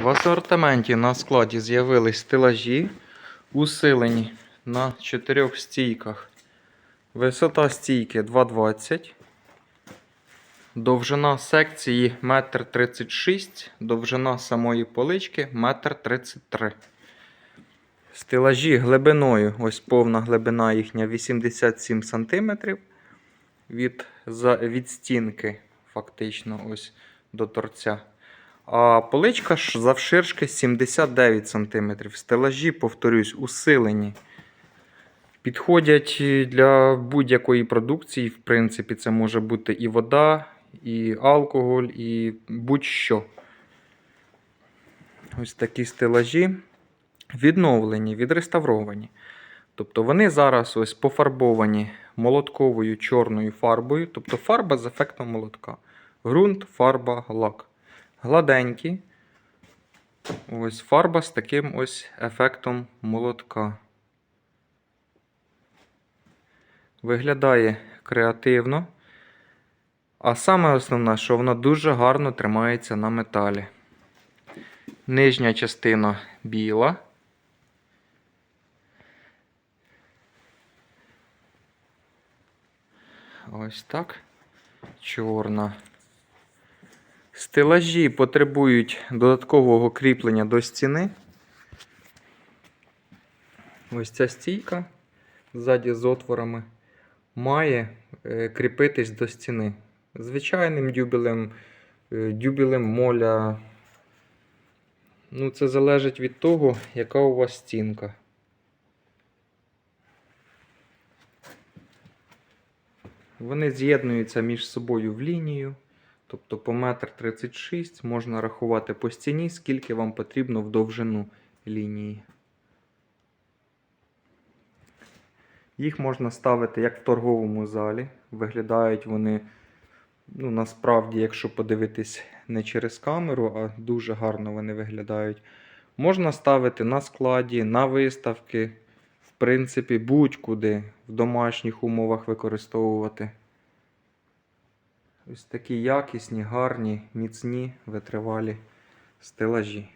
В асортименті на складі з'явились стелажі, усилені на чотирьох стійках. Висота стійки 2,20. Довжина секції 1,36 м, довжина самої полички 1,33 м. Стелажі глибиною, ось повна глибина їхня 87 см. Від, від стінки, фактично, ось до торця. А поличка завширшки 79 см. Стелажі, повторюсь, усилені. Підходять для будь-якої продукції. В принципі, це може бути і вода, і алкоголь, і будь-що. Ось такі стелажі відновлені, відреставровані. Тобто вони зараз ось пофарбовані молотковою чорною фарбою, тобто фарба з ефектом молотка. Ґрунт, фарба, лак. Гладенькі. Ось фарба з таким ось ефектом молотка. Виглядає креативно. А саме основне, що вона дуже гарно тримається на металі. Нижня частина біла. Ось так. Чорна. Стелажі потребують додаткового кріплення до стіни. Ось ця стійка ззаді з отворами має е, кріпитись до стіни. Звичайним дюбелем, е, дюбелем моля. Ну, це залежить від того, яка у вас стінка. Вони з'єднуються між собою в лінію. Тобто по 1,36 м можна рахувати по стіні, скільки вам потрібно в довжину лінії. Їх можна ставити як в торговому залі. Виглядають вони, ну, насправді, якщо подивитись не через камеру, а дуже гарно вони виглядають. Можна ставити на складі, на виставки, в принципі, будь-куди в домашніх умовах використовувати. Ось такі якісні, гарні, міцні, витривалі стелажі.